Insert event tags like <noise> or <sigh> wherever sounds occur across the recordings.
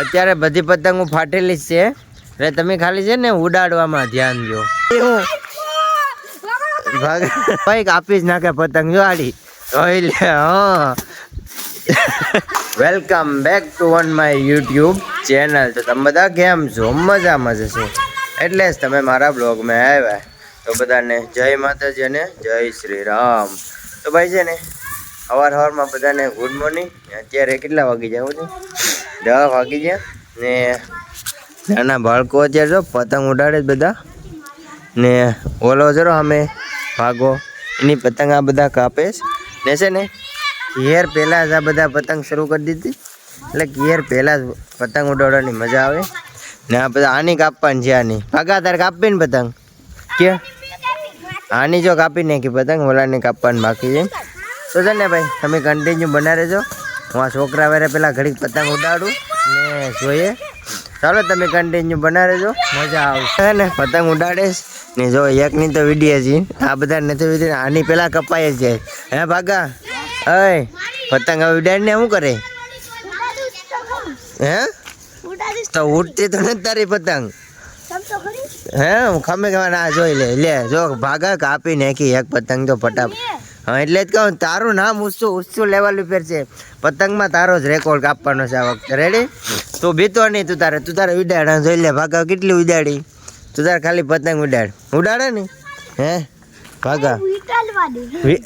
અત્યારે બધી પતંગો ફાટેલી જ છે. એટલે તમે ખાલી છે ને ઉડાડવામાં ધ્યાન દો. ભાઈ કાપી જ નાખે પતંગ જોડી જોઈ લે, હા. Welcome back to one my YouTube channel તો તમે બધા કેમ છો? મજામાં જ છો એટલે જ તમે મારા બ્લોગમાં આવ્યા. તો બધાને જય માતાજી અને જય શ્રી રામ. તો ભાઈ છે ને અવાર સવારમાં બધાને ગુડ મોર્નિંગ અત્યારે કેટલા વાગી જાઉં છે દસ વાગી ગયા ને નાના બાળકો અત્યારે જો પતંગ ઉડાડે બધા. ને ઓલો જરો અમે ભાગો. એની પતંગ આ બધા કાપે ને છે ને ઘેર પહેલાં જ આ બધા પતંગ શરૂ કરી દીધી. એટલે ઘેર પહેલાં જ પતંગ ઉડાડવાની મજા આવે. ને આ બધા આની કાપવાની છે આની. ભાગા, તારે કાપી ને પતંગ? કે? આની જો કાપી નાખી પતંગ, ઓલાની કાપવાની બાકી છે. તો છે ને ભાઈ, તમે કન્ટિન્યુ બના રહેજો. હું આ છોકરા વેરે પેલા ઘડીક પતંગ ઉડાડું ને જોઈએ. ચાલો તમે કન્ટિન્યુ બનાવેજો. મજા આવશે. ને? પતંગ ઉડાડીશ. ને જો, એકની તો વીડિયો છે. આ બધા નથી વીડિયો આની પેલા કપાય જાય. હે ભાગા? અય પતંગ હવે ઉડાડીને શું કરે? હે? તો ઉડતી તો નથી તારી પતંગ. હું? ખમે ખમે ના જોઈ લે. લે, જો, ભાગા, કાપી નાખી. એક પતંગ તો ફટાફટ. હા એટલે જ કહું તારું નામ ઊંચું ઊંચું લેવલ ઉપર છે. પતંગમાં તારો જ રેકોર્ડ કાપવાનો છે આ વખતે. રેડી તું બીતો નહીં તું તારે તું તારે ઉડાડ. જોઈ લે ભાગા કેટલી ઉડાડી? તું તારે ખાલી પતંગ ઉડાડ. ઉડાડે ને? હે? ભાગા.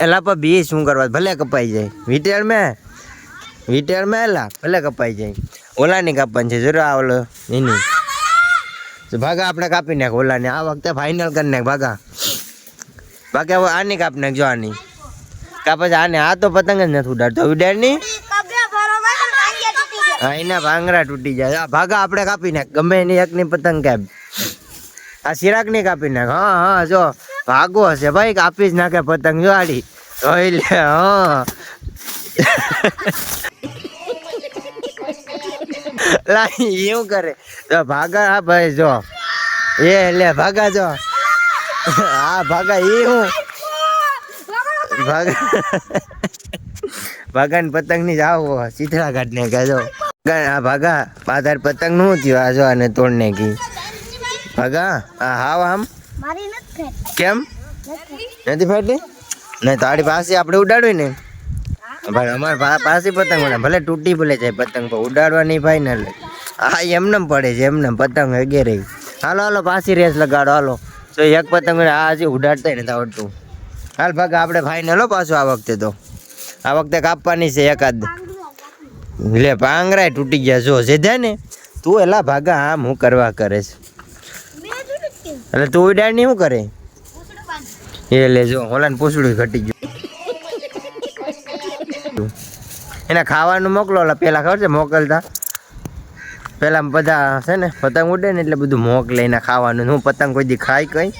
એલા પા બી શું કરવા? ભલે કપાઈ જાય. વિટેળ મેં? વિટેળ મેં એલા? ભલે કપાઈ જાય. ઓલાની કાપવાની છે. જરૂર આ ઓલો એની. ભાગા આપણે કાપી નાખ ઓલાને. આ વખતે ફાઇનલ કરી નાખ ભાગા. બાકી હવે આની કાપ નાખજો આની. કા પછી આને આ તો પતંગ જ નથી ઉડાડતો. ઉડાડ હા એના ભાંગરા તૂટી જાય. આ ભાગા આપણે કાપી નાખ. ગમે એની એકની પતંગ કેમ આ સિરાકની કાપી નાખ. હા હા જો. ભાગો હશે ભાઈ કાપી જ નાખે પતંગ. જો આડી. જોઈ લે હા. લા એવું કરે. તો ભાગા હા ભાઈ જો. એ લે ભાગા જો. હા ભાગા એ હું ભાગા ભાગા પતંગની જાવ ચીથડા કહેજો. ને જો આ ભાગા પાધાર પતંગનું થયું આ જો આને તોડ નાખી ભાગા આ હાવ આમ. કેમ? નથી. ફાટી નહીં તારી પાસે આપણે ઉડાડવી ને. ભાઈ અમારે પાસે પતંગ ઉડાડે. ભલે તૂટી ભલે જાય પતંગ પણ ઉડાડવાની એટલે હા એમને પડે છે એમને પતંગ વગેરે હાલો હાલો પાછી રેસ લગાડો હાલો. તો એક પતંગ આ હજી ઉડાડતા નથી આવડતું. હાલ ભાગ, આપણે ફાઈનલ હો પાછું આ વખતે તો. આ વખતે કાપવાની છે એકાદ. લે, પાંગરાય તૂટી ગયા, જો, સીધા ને. તું એલા ભાગા, આમ હું કરવા કરે છે? એટલે તું ઉડાડ નહીં શું કરે? એ લે, જો ઓલાને પૂછડું ઘટી ગયું. એને ખાવાનું મોકલો ઓલા પેલા ખબર છે, મોકલતા? પેલા બધા છે ને, પતંગ ઉડે ને એટલે બધું મોકલે, એને ખાવાનું. હું પતંગ કોઈ દી ખાય કઈ?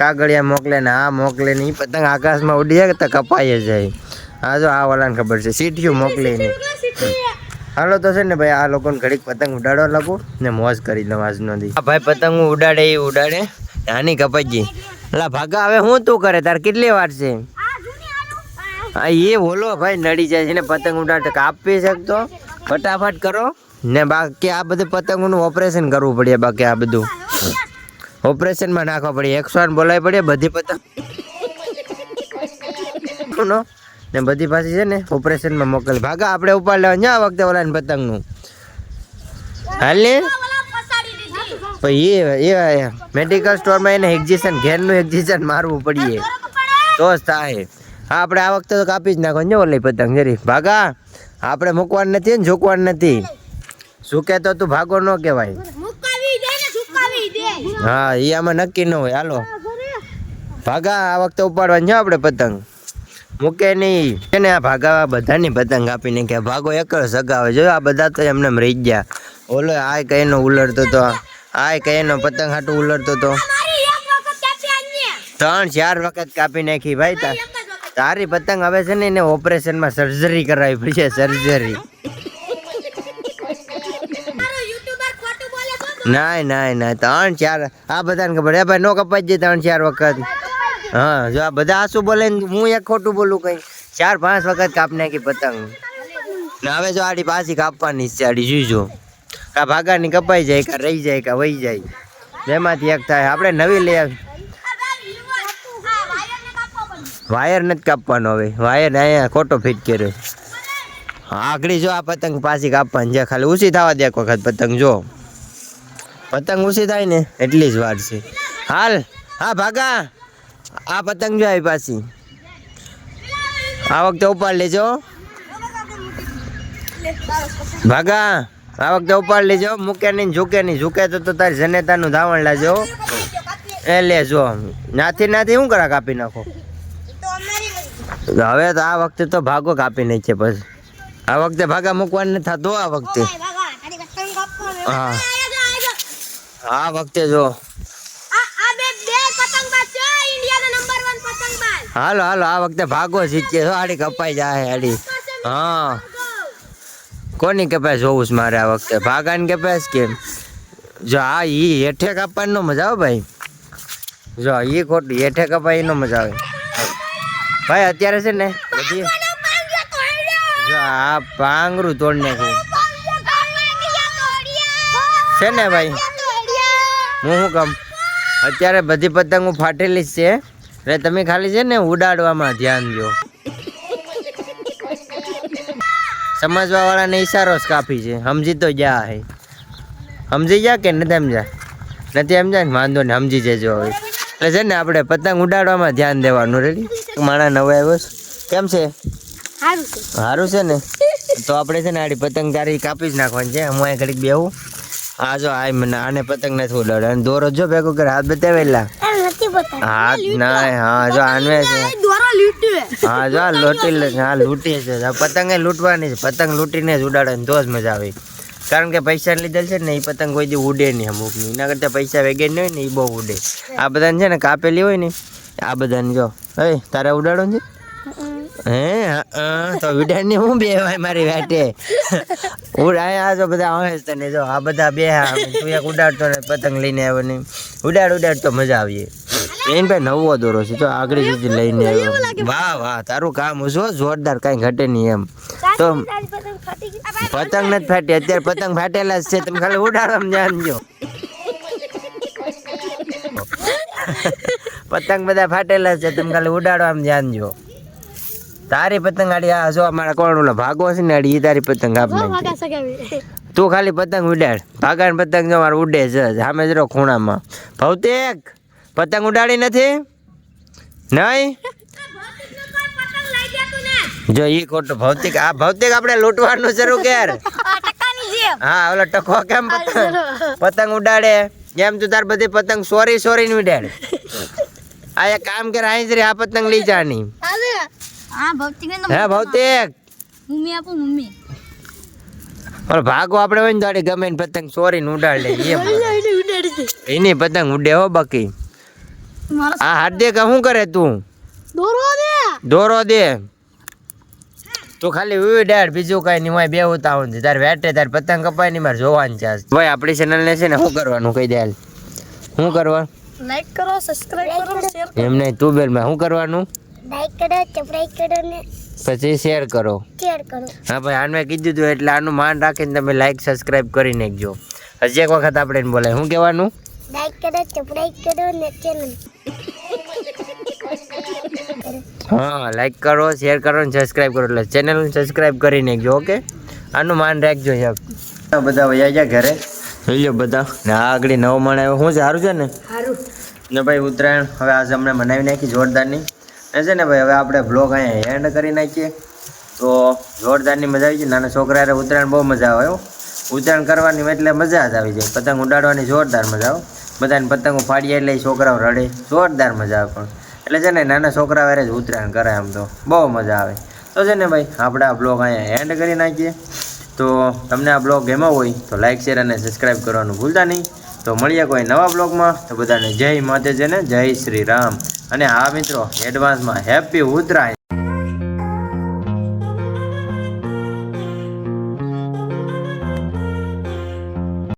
કાગળિયા મોકલે ને આ મોકલે ને એ પતંગ આકાશમાં ઉડી જાય તો કપાઈ જાય. હા જો આ વાળાને ખબર છે, સીટીયું મોકલે ને. હાલો તો છે ને ભાઈ આ લોકોને ઘડીક પતંગ ઉડાડવા લાગુ ને મોજ કરી દઉં આજનો દી આ ભાઈ પતંગ ઉડાડે એ ઉડાડે. આની કપાઈ ગઈ એટલે ભાગા, હવે હું તું કરે? તાર કેટલી વાર છે? હા એ બોલો ભાઈ, નડી જાય છે ને પતંગ ઉડાડતો કાપી શકતો? ફટાફટ કરો. ને બાકી આ બધું પતંગોનું ઓપરેશન કરવું પડે, બાકી આ બધું. ઓપરેશનમાં નાખવા પડે. એકસો આઠ બોલાવી પડે, બધી પતંગ. નો? બધી પાછી છે ને ઓપરેશનમાં મોકલ. ભાગા, આપણે ઉપાડ લેવા. આ વખતે ઓલાને પતંગનું. હાલ? ને એ એ મેડિકલ સ્ટોરમાં એને એક્ઝિશન ઘેરનું એક્ઝિશન મારવું પડીએ. તો જ થાય. હા, આપણે આ વખતે તો કાપી જ નાખો. ને ઓલી પતંગ જરી ભાગા, આપણે મૂકવાનું નથી ને ઝૂકવાનું નથી. ઝૂકે તો તું ભાગો ન કહેવાય મુકાવી દે ને સુકાવી દે હા એ આમાં નક્કી ન હોય. હાલો. ભાગા, આ વખતે ઉપાડવાની છે આપણે પતંગ. મૂકે નહીં. છે ને આ ભાગા બધાની પતંગ આપીને કે ભાગો એક જ સગાવે. જો આ બધા તો એમને એમ રહી ગયા. ઓલો આ કઈનો ઉલરતો તો. આ કઈનો પતંગ હાટું ઉલરતો તો. ત્રણ ચાર વખત કાપી નાખી ભાઈ તારી પતંગ હવે છે ને એને ઓપરેશનમાં સર્જરી કરાવી પડશે સર્જરી નાય નાય નાય. ત્રણ, ચાર. આ બધાને ખબર હે ભાઈ નો કપાઈ જાય ત્રણ, ચાર વખત. હા, જો આ બધા આસુ બોલે ને હું એક ખોટું બોલું કઈ. ચાર, પાંચ વખત કાપ નાખી પતંગ. ને હવે જો આડી પાછી કાપવાની છે, આડી જોઈજો કા ભાગાની કપાઈ જાય, કા રહી જાય, કા વહી જાય. જેમાંથી એક થાય. આપણે નવી લઈ આવી વાયર નથી કાપવાનો હવે. વાયર અહીંયા ખોટો ફિટ કર્યો. આગળ જો આ પતંગ પાછી કાપવાની છે. ખાલી ઊંચી થવા દે એક વખત પતંગ, જો. પતંગ ઊંચી થાય ને એટલી જ વાર છે. હાલ હા ભાગા. આ પતંગ જો આવી પાછી. આ વખતે ઉપાડ લેજો. ભાગા આ વખતે ઉપાડ લેજો. મૂકે નહીં ઝૂકે નહીં. ઝૂકે તો તો તારી જનેતાનું ધાવણ લાજો એ લેજો નાથી નાથી શું કરા કાપી નાખો? હવે તો આ વખતે તો ભાગો કાપી નાખીએ પછી. આ વખતે ભાગા મૂકવાનું નથી થતું આ વખતે. હા. આ વખતે જો. હાલો હાલો આ વખતે ભાગો શીખીએ છો આડી કપાઈ જાય આડી. હા. કોની કપાય જોવું છે મારે આ વખતે? ભાગાને કપાય છે કેમ જો આ ઈ હેઠે કાપવાની મજા આવે ભાઈ. જો ઈ ખોટું હેઠે કપાય નો મજા આવે. ભાઈ અત્યારે છે ને બધી જો આ પાંગરું તોડ નાખ્યું. છે ને ભાઈ? હું શું કામ? અત્યારે બધી પતંગો ફાટેલી જ છે. એટલે તમે ખાલી છે ને ઉડાડવામાં ધ્યાન દો. સમજવા વાળાને ઈશારો જ કાપી છે. સમજી તો જા હે. સમજી જા કે નથી સમજા નથી સમજા ને? વાંધો ને સમજી જજો હવે. એટલે છે ને આપણે પતંગ ઉડાડવામાં ધ્યાન દેવાનું. રેડી માણા નવો આવ્યો છે. કેમ છે? સારું છે. ને? તો આપણે છે ને આડી પતંગ તારી કાપી જ નાખવાની છે. હું અહીં ઘડીક બેહું. આ જો આ મને આને પતંગ નથી ઉડાડે. અને દોરો જો ભેગો કરે હાથ બતાવેલા હાથ ના હા જો આનવે છે. હા જો આ લૂંટી હા લૂંટી છે. પતંગ લૂંટવાની છે. પતંગ લૂંટીને જ ઉડાડે ને તો જ મજા આવે. કારણ કે પૈસા લીધેલ છે ને એ પતંગ કોઈ દી ઉડે નહીં અમુકની એના કરતાં પૈસા વેગે નહીં હોય ને એ બહુ ઉડે. આ બધાને છે ને કાપેલી હોય ને આ બધાને જો. હે તારે ઉડાડો છે? હે? હા તો વિડાની હું બે હોય મારી વાટે? ઉડાય આ જો બધા આવે છે તને જો આ બધા બે હા તું એક ઉડાડતો ને પતંગ લઈને આવ્યો ને ઉડાડ ઉડાડ તો મજા આવીએ. એન ભાઈ નવો દોરો છે તો આગળ સુધી લઈને આવ્યો. વાહ વાહ તારું કામ જો જોરદાર કાંઈ ઘટે નહીં એમ. તો પતંગ નથી ફાટી અત્યારે પતંગ ફાટેલા જ છે તમે ખાલી ઉડાડવામાં જાણજો <laughs> પતંગ બધા ફાટેલા જ છે તમે ખાલી ઉડાડવામાં જાણજો તારી પતંગ આડી આ જો મારા કોણ ઓલો ભાગો છે ને આડી એ તારી પતંગ આપ તું ખાલી પતંગ ઉડાડ. ભાગાન પતંગ જો મારે ઉડે છે સામે જરો ખૂણામાં. ભૌતિક પતંગ ઉડાડી નથી? નહીં? જો એ ખોટું. ભૌતિક આ ભૌતિક આપણે લૂંટવાનું શરૂ કર હા ઓલો ટકો કેમ પતંગ? પતંગ ઉડાડે. એમ તું તાર બધી પતંગ સોરી સોરી ને ઉડાડે. આ એક કામ કર આઈ જ રે આ પતંગ લઈ જાની હા હે ભૌતિક! મમ્મી આપો મમ્મી. ઓલો ભાગો આપણે હોય ને તો ગમે ને પતંગ સોરી ને ઉડાડ લે એની પતંગ ઉડે હો બાકી. આ હાર્દિક શું કરે તું? દોરો દે. દોરો દે. તું ખાલી ઉડાડ બીજું કઈ નહીં હોય બે ઉતાવળ છે તાર વેટે તાર પતંગ કપાય નહીં મારે જોવાનું છે ભાઈ આપણી ચેનલ ને છે ને શું કરવાનું કહી દે શું કરવાનું? લાઈક કરો સબસ્ક્રાઇબ કરો શેર એમ નહીં તું બેલમાં શું કરવાનું? લાઈક કરો સબસ્ક્રાઇબ કરો ને પછી શેર કરો. શેર કરો. હા ભાઈ આને મેં કીધું હતું એટલે આનું માન રાખીને તમે લાઈક સબસ્ક્રાઇબ કરી નાખજો હજી એક વખત આપણે એને બોલાય. શું કહેવાનું? લાઈક કરો સબસ્ક્રાઇબ કરો ને ચેનલ હા લાઈક કરો શેર કરો ને સબસ્ક્રાઇબ કરો. એટલે ચેનલ સબસ્ક્રાઇબ કરી નાખજો ઓકે આનું માન રાખજો સાહેબ બધા વયા ગયા ઘરે. જોઈ લો બધા. ને આ આગળ નવો માણ આવ્યો. શું સારું છે ને? સારું. ને ભાઈ ઉત્તરાયણ હવે આજે અમને મનાવી નાખી જોરદારની. ને છે ને ભાઈ, હવે આપણે બ્લોગ અહીંયા એન્ડ કરી નાખીએ. તો જોરદારની મજા આવી છે નાના છોકરાએ ઉત્તરાયણ બહુ મજા આવે ઉત્તરાયણ કરવાની એટલે મજા જ આવી જાય. પતંગ ઉડાડવાની જોરદાર મજા આવે બધાને પતંગો ફાડીએ એટલે છોકરાઓ રડે. જોરદાર મજા આવે પણ. એટલે છે ને નાના છોકરા વારે જ ઉત્તરાયણ કરે આમ તો. બહુ મજા આવે. તો છે ને ભાઈ, આપણે આ બ્લોગ અહીંયા એન્ડ કરી નાખીએ. તો તમને આ બ્લોગ ગમ્યો હોય, તો લાઇક શેર અને સબસ્ક્રાઈબ કરવાનું ભૂલતા નહીં. તો મળીએ કોઈ નવા બ્લોગમાં તો બધાને જય માતાજી ને જય શ્રી રામ. અને હા મિત્રો એડવાન્સમાં હેપી ઉત્તરાયણ